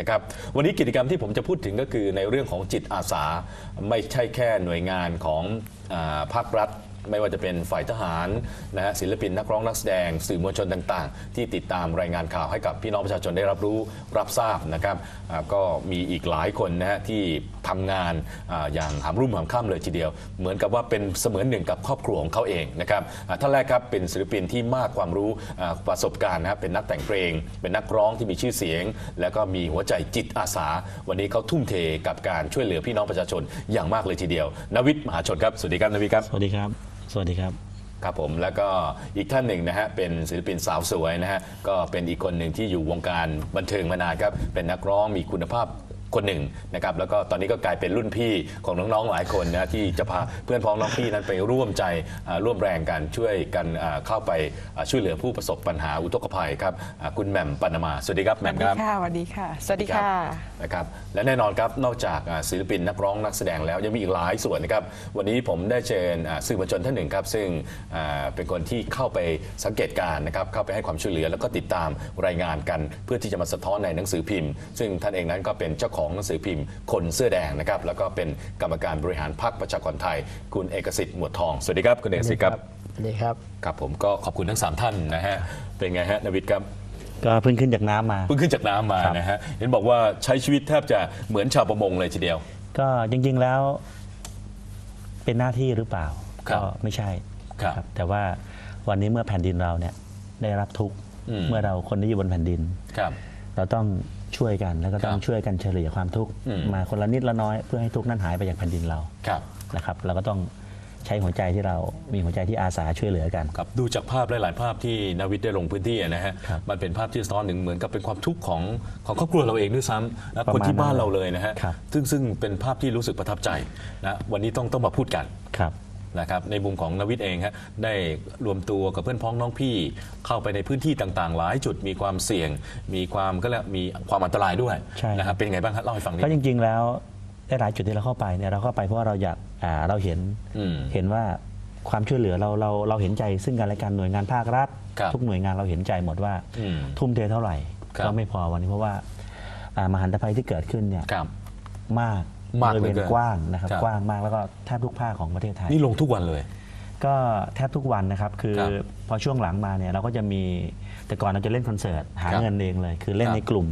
นะครับวันนี้กิจกรรมที่ผมจะพูดถึงก็คือในเรื่องของจิตอาสา ไม่ใช่แค่หน่วยงานของอภาครัฐ ไม่ว่าจะเป็นฝ่ายทหารนะฮะศิลปินนักร้องนักแสดง สื่อมวลชนต่าง ๆ ที่ติดตามรายงานข่าวให้กับพี่น้องประชาชนได้รับรู้รับทราบนะครับอ่าก็มีอีกหลายคนนะฮะที่ทำงานอาอย่างหามรุ่มหามค่ำเลยทีเดียว เหมือนกับว่าเป็นเสมือนหนึ่งกับครอบครัวของเขาเองนะครับอ่าท่านแรกครับเป็นศิลปินที่มากความรู้อ่าประสบการณ์นะครับเป็นนักแต่งเพลง เป็นนักร้องที่มีชื่อเสียง แล้วก็มีหัวใจจิตอาสา วันนี้เขาทุ่มเทกับการช่วยเหลือพี่น้องประชาชนอย่างมากเลยทีเดียว นวิทย์มหาชนครับสวัสดีครับนวิทย์ครับ สวัสดีครับ สวัสดีครับ ครับผมแล้วก็อีกท่านหนึ่งนะฮะเป็นศิลปินสาวสวยนะฮะก็เป็นอีกคนหนึ่งที่อยู่วงการบันเทิงมานานครับเป็นนักร้องมีคุณภาพ คนหนึ่งนะครับแล้วก็ตอนนี้ก็กลายเป็นรุ่นพี่ของน้องๆหลายคนนะที่จะพาเพื่อนพ้องน้องพี่นั้นไปร่วมใจอ่าร่วมแรงกันช่วยกันอ่าเข้าไปอ่าช่วยเหลือผู้ประสบปัญหาอุทกภัยครับอ่าคุณแหม่มปานามาสวัสดีครับสแหม่วัสมดีครับค่ะสวัสดีค่ะสวัสดีค่ะนะครับและแน่นอนครับนอกจากอ่าศิลปินนักร้องนักแสดงแล้วยังมีอีกหลายส่วนนะครับวันนี้ผมได้เชิญอ่าสื่อมวลชนท่านหนึ่งครับ ซึ่งอ่าเป็นคนที่เข้าไปสังเกตการณ์นะครับเข้าไปให้ความช่วยเหลือแล้วก็ติดตามรายงานกัน เพื่อที่จะมาสะท้อนในหนังสือพิมพ์ ซึ่งท่านเองนั้นก็เป็นเจ้าของหนังสือพิมพ์ คนเสื้อแดงนะครับแล้วก็เป็นกรรมการบริหารพรรคประชากรไทย คุณเอกสิทธิ์หมวดทองสวัสดีครับคุณเอกสิทธิ์ครับสวัสดีครับครับผมก็ขอบคุณทั้งสามท่านนะฮะเป็นไงฮะนวิทย์ครับก็เพิ่งขึ้นจากน้ำมาเพิ่งขึ้นจากน้ำมาครับนะฮะเห็นบอกว่าใช้ชีวิตแทบจะเหมือนชาวประมงเลยทีเดียว ก็จริง ๆแล้ว เป็นหน้าที่หรือเปล่าครับก็ไม่ใช่ครับนะแต่ว่าวันนี้เมื่อแผ่นดินเราเนี่ยได้รับทุกข์อืมเมื่อเราคนที่อยู่บนแผ่นดินครับ เราต้อง ช่วยกันแล้วก็ต้อคงรับช่วยกันเฉลี่ยความทุกข์อืม มาคนละนิดละน้อยเพื่อให้ทุกข์นั้นหายไปจากแผ่นดินเราครับนะครับ เราก็ต้องใช้หัวใจที่เรามีหัวใจที่อาสาช่วยเหลือกัน ครับดูจากภาพหลาย ๆ ภาพที่นาวิทย์ได้ลงพื้นที่นะฮะครับมันเป็นภาพที่สะท้อนหนึ่งเหมือนกับเป็นความทุกข์ของของครอบครัวเราเองด้วยซ้ำนะประคนมาณที่บ้านนั้นเราเลยนะฮะครับ ซึ่งซึ่งเป็นภาพที่รู้สึกประทับใจนะวันนี้ต้องต้องมาพูดกัน ครับ นะครับในมุมของนวิทย์เองฮะได้รวมตัวกับเพื่อนพ้องน้องพี่เข้าไปในพื้นที่ต่างๆ หลายจุดมีความเสี่ยง มีความก็แล้วมีความอันตรายด้วยใช่ นะครับเป็นไงบ้างครับเล่าให้ฟังนิดก็จริงๆแล้วได้หลายจุดที่เราเข้าไปเนี่ยเราเข้าไปเพราะว่าเราอยากอ่าเราเห็นอืม เห็นว่าความช่วยเหลือเราเราเราเห็นใจซึ่งกันและกันหน่วยงานภาครัฐ ครับทุกหน่วยงานเราเห็นใจหมดว่า อืมทุ่มเทเท่าไหร่ ครับ ก็ไม่พอวันนี้เพราะว่าอ่ามหันตภัยที่เกิดขึ้นเนี่ย ครับ มาก มากบริเวณเหลือเกินกว้างนะครับครับ กว้างมากแล้วก็แทบทุกภาคของประเทศไทย นี่ลงทุกวันเลย ก็แทบทุกวันนะครับ คือครับพอช่วงหลังมาเนี่ยเราก็จะมีแต่ก่อนเราจะเล่นคอนเสิร์ตหาครับเงินเองเลย คือเล่นครับในกลุ่ม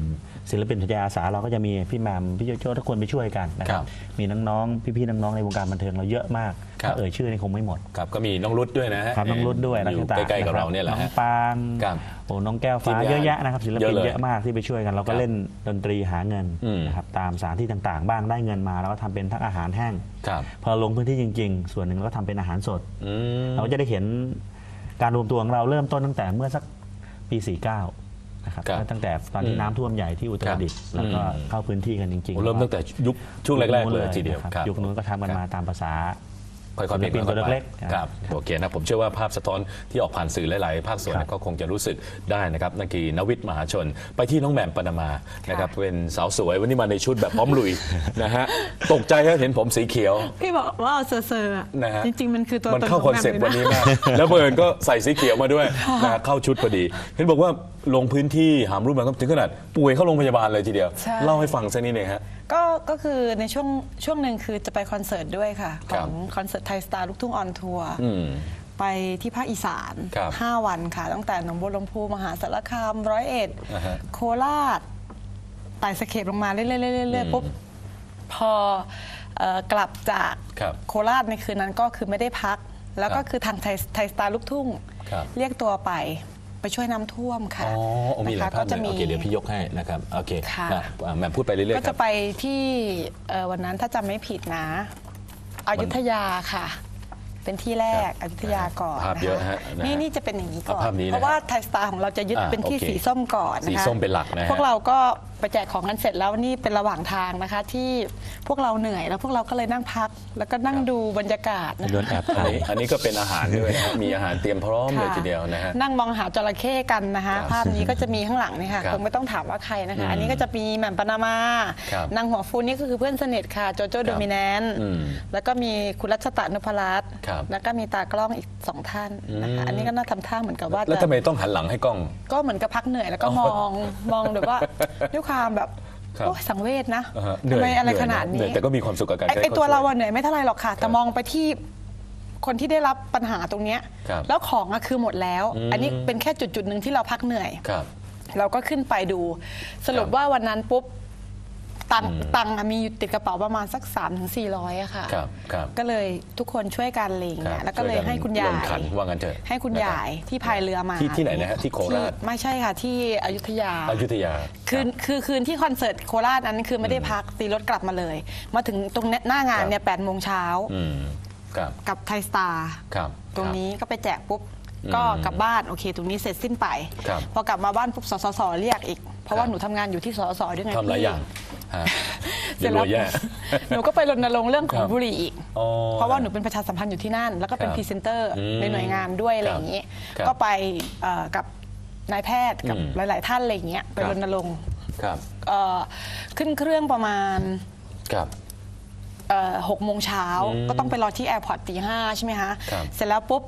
ศิลปินทยอาสาเราก็จะมีพี่แหมมพี่โจโจ้ทุกคนไปช่วยกันนะคครัรับบมีน้องๆพี่ๆน้องๆในวงการบันเทิงเราเยอะมากครับถ้าเอ่ยชื่อนี่คงไม่หมดครับก็มีน้องรุดด้วยนะฮะครับน้องรุดด้วยอยู่ต่างๆใกล้ๆกับะคเราเนี่ยแหละน้อฮะงปางครับโอ้น้องแก้วทีฟ้ามงานเยอะแยะนะครับศิลเยปินอะเลยเยอะมากที่ไปช่วยกัน เราคก็รับเล่นดนตรีหาเงินอืมนะครับตามสถานที่ต่างๆ บ้างได้เงินมาแล้วก็ทำเป็นทั้งอาหารแห้งครับพอลงพื้นที่จริง ๆ ส่วนหนึ่งเราก็ทำเป็นอาหารสดอืมเราก็จะได้เห็นการรวมตัวของเราเริ่มต้นตั้งแต่เมื่อสักปี 49 นะครับครับก็ตั้งแต่ตอนที่น้ำท่วมใหญ่ที่อุตรดิตถ์ครับแล้วก็อืมเข้าพื้นที่กันจริงโอ้เริ่มตั้งแต่ยุคช่วงแรก ๆ เลยทีเดียวนะครับครับ ยุคนู้นก็ทำกันมาตามภาษา ค่อยๆเป็นศิลปินค่อยๆตัวไปเล็กๆครับโอเคนะผมเชื่อว่าภาพสะท้อนที่ออกผ่านสื่อหลาย ๆ ภาคส่วนครับก็คงจะรู้สึกได้นะครับนั่นคือนวิทย์มหาชน ไปที่น้องแหม่มปานามานะครับเป็นสาวสวยวันนี้มาในชุดแบบพร้อมลุยนะฮะตกใจครับเห็นผมสีเขียว พี่บอกว่าเอาเซอร์ๆอะนะฮะจริง ๆ มันคือตัวมันตนเข้าขคอองนแหม่มเซ็ปต์ลวันยนี้นะมากแล้วเบิร์นก็ใส่สีเขียวมาด้วยนะฮะเข้าชุดพอดีเห็นบอกว่าลงพื้นที่หามรุ่มมันก็ถึงขนาดป่วยเข้าโรงพยาบาลเลยทีเดียวใช่เล่าให้ฟังสักนิดหนึงฮะ ก็ก็คือในช่วงช่วงหนึ่งคือจะไปคอนเสิร์ตด้วยค่ะ คขรับ องคอนเสิร์ตไทยสตาร์ลูกทุ่งออนทัวร์อืม ไปที่ภาคอีสาน ครับ5 วันค่ะ ตั้งแต่หนองบัวลำพูมหาสารคามร้อยเอ็ดอ่าฮะโคราชไต่สะเข็บลงมาเรื่อยๆเรื่อยๆเรื่อยอืมๆปุ๊บพอเอ่อกลับจากครับโคราชในคืนนั้นก็คือไม่ได้พัก แล้วก็ครับคือทางไทยไทยสตาร์ลูกทุ่ง ครับ เรียกตัวไป ไปช่วยน้ำท่วมค่ะอ๋อโอ้มีหลายนะคะภาพก็เลจะยมีโอเคเดี๋ยวพี่ยกให้นะครับโอเคค่ะ นะอะแหม่มพูดไปเรื่อยก็ๆคจะรับ ไปที่เอ่อวันนั้นถ้าจำไม่ผิดนะอยุธยาค่ะ เป็นที่แรกครัอบยุธยาก่อนภาพนคเยอะฮะนะฮะนี่นี่จะเป็นอย่างนี้ก่อน เอาภาพนี้นะเพราะว่าไทยสตาร์ของเราจะยึดอ่าเป็นที่โอเคสีส้มก่อนนะคะสีส้มเป็นหลักนะฮะพวกเราก็ ไปแจกของกันเสร็จแล้วนี่เป็นระหว่างทางนะคะ ที่พวกเราเหนื่อยแล้วพวกเราก็เลยนั่งพัก แล้วก็นั่งดูบรรยากาศนะโดนคะแอบอันถ่าย นี้อันนี้ก็เป็นอาหารด้วยนะฮะมีอาหารเตรียมพร้อมเลยทีเดียวนะฮะ นั่งมองหาจระเข้กันนะคะ ครับภาพนี้ก็จะมีข้างหลังเนี่ยค่ะครับคงไม่ต้องถามว่าใครนะคะอืมอันนี้ก็จะมีแหม่มปานามาครับนางหัวฟูนี่ก็คือเพื่อนสนิทค่ะ โจโจคโดรับมิแนนอืมแล้วก็มีคุณรัชตะนุพรัตน์ครับแล้วก็มีตากล้องอีกสองท่านนะคะ อืม อันนี้ก็น่าทำท่าเหมือนกับว่าแล้วจะทำไมต้องหันหลังให้กล้อง ก็เหมือนกับพักเหนื่อยแล้วก็มองมองหรือว่าด้วยความแบบครับโอ้ยสังเวชนะอ่าฮะทำไมอะไรเหยขนาดเหนื่นี้อยแต่ก็มีความสุขกับการไอ้ใช้ไอ้ตัวช่ยเราอะเหนื่อยไม่เท่าไรหรอกค่ะ แต่มองไปที่คนที่ได้รับปัญหาตรงเนี้ยครับแล้วของอะคือหมดแล้วอืมอันนี้เป็นแค่จุดจุดๆหนึ่งที่เราพักเหนื่อย ครับ เราก็ขึ้นไปดู สรุปครับว่าวันนั้นปุ๊บ ตังค์อืมตังค์อะมีอยู่ติดกระเป๋าประมาณสัก3ามถึงสี่ร้อยอะค่ะ ครับครับ ก็เลยทุกคนช่วยกันอะไรอย่างครัเงี้บยแล้วก็เลยช่วให้คุณลยางยขันว่างั้นเถอะให้คุณนะครับยายที่พายเรือมาที่ที่ไหนนะฮะที่โคราช ไม่ใช่ค่ะที่อยุธยา อยุธยา คืนรับคือคืนที่คอนเสิร์ตโคราชนั้นคือไม่ได้พักตีรถกลับมาเลย มาถึงตรงหน้างานเนี่ยแปดโมงเช้าอืมครับกับไทยสตาร์ครับ ตรงนี้ก็ไปแจกปุ๊บอืมก็กลับบ้านโอเค ตรงนี้เสร็จสิ้นไป ครับพอกลับมาบ้านปุ๊บสสสเรียกอีก เพราะว่าครับหนูทำงานอยู่ที่สสสด้วยไงทำหลายพี่อย่างฮะ เสร็เดี๋ยจวแล้รววยแย่หนูก็ไปรณรงค์เรื่องขอคงรับบุหรี่อีกอ๋อเพราะว่าหนูเป็นประชาสัมพันธ์อยู่ที่นั่น แล้วก็เป็นครับพรีเซนเตอร์อืมในหน่วยงานด้วยอะไรอย่างนี้ครับก็ไปเอ่อกับนายแพทย์กับอืมหลาย ๆ ท่านอะไรอย่างเงี้ยไปครับรณรงค์ครับเอ่อขึ้นเครื่องประมาณครับเอ่อหกโมงเช้าอืมก็ต้องไปรอที่แอร์พอร์ตตีห้าใช่ไหมคะครับเสร็จแล้วปุ๊บ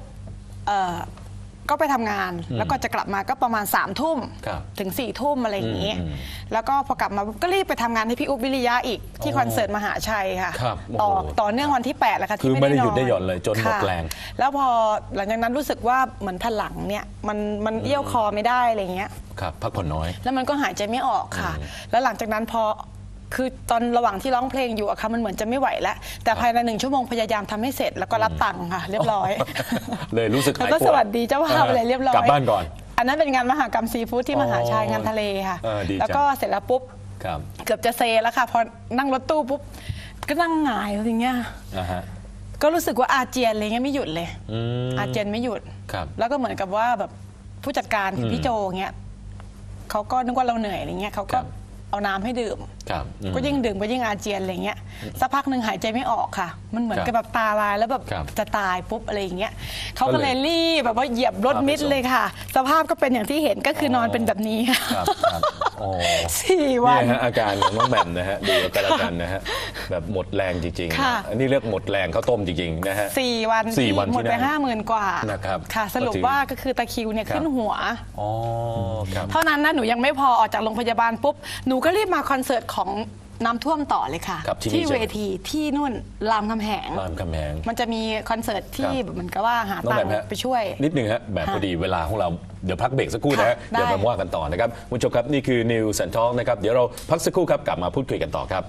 เอ่อ ก็ไปทำงาน แล้วก็จะกลับมาก็ประมาณ3ามทุ่มครับถึง4ี่ทุ่มอะไรอย่างนี้อืมอืมแล้วก็พอกลับมาก็รีบไปทำงานให้พี่อุ๊บวิริยะอีกที่อ๋อคอนเสิร์ตมหาชัยค่ะครับต่อโอ้โหต่อเนื่องวันที่8แล้วค่ะคือที่ไม่ได้นหยุดได้หย่อนเลยจนหมดค่ะแรง แล้วพอหลังจากนั้นรู้สึกว่าเหมือนผนหลังเนี่ยมันมันเอี้ยวคอไม่ได้อะไรอย่างเงี้ยครับพักผ่อนน้อย แล้วมันก็หายใจไม่ออกค่ะ แล้วหลังจากนั้นพอ คือตอนระหว่างที่ร้องเพลงอยู่อะค่ะมันเหมือนจะไม่ไหวแล้ว แต่ภายในหนึ่งชั่วโมงพยายามทำให้เสร็จแล้วก็รับตังค์ค่ะ เรียบร้อย เลยรู้สึกแล้วหายก็ปวดสวัสดีเจ้าภาพอะไรเรียบร้อย กลับบ้านก่อน อันนั้นเป็นงานมหากรรมซีฟู้ดที่อ๋อมหาชัยงานทะเลค่ะ เออดีจัง แล้วก็เสร็จแล้วปุ๊บ ครับเกือบจะเซแล้วค่ะพอนั่งรถตู้ปุ๊บก็นั่งหงายอะไรเงี้ยนะฮะ ก็รู้สึกว่าอาเจียนอะไรเงี้ยไม่หยุดเลย อืม อาเจียนไม่หยุด ครับแล้วก็เหมือนกับว่าแบบผู้จัดการคือมพี่โจเงี้ยเขาก็นึกว่าเราเหนื่อยอะไรเงี้ยเขาก็ครับ เอาน้ำให้ดื่ม ครับอืม ก็ยิ่งดื่มก็ยิ่งอาเจียนอะไรเงี้ยสักพักหนึ่งหายใจไม่ออกค่ะ มันเหมือนครับกับแบบตาลายแล้วแบบครับจะตายปุ๊บอะไรอย่างเงี้ยเขาก็ก็เลเลยยรีบแบบว่าเหยียบรถพาไปมิดส่งเลยค่ะ สภาพก็เป็นอย่างที่เห็นก็คืออนอนเป็นแบบนี้ค่ะ ครับครับโอ้ สี่วัน เนี่ยฮะอาการของน้องแหม่มนะฮะดูเอากันแล้วกันนะฮะแบบหมดแรงจริงๆค่ะนะอันนี้เรียกหมดแรงข้าวต้มจริงๆนะฮะ สี่วันสี่ที่วันที่หมดไปนั่นห้าหมื่นกว่านะครับค่ะ สรุปก็ถือว่าก็คือตะคริวเนี่ยครับ ขึ้นหัว อ๋อครับ เท่านั้นนะหนูยังไม่พอออกจากโรงพยาบาลปุ๊บ หนูก็รีบมาคอนเสิร์ตของน้ำท่วมต่อเลยค่ะ ครับที่นี่ที่ใช่ไหม เวทีที่นู่นรามคำแหง รามคำแหง มันจะมีคอนเสิร์ตที่ครับ แบบเหมือนกับว่าหาน้องตัแหม่งมค์ฮะไปช่วย นิดหนึ่งฮะแบบพอดีเวลาของเรา เดี๋ยวพักเบรกสักครู่นะฮะค่ะเดี๋ยวได้มาว่ากันต่อนะครับคุณผู้ชมครับนี่คือ News and Talk นะครับเดี๋ยวเราพักสักครู่ครับกลับมาพูดคุยกันต่อครับ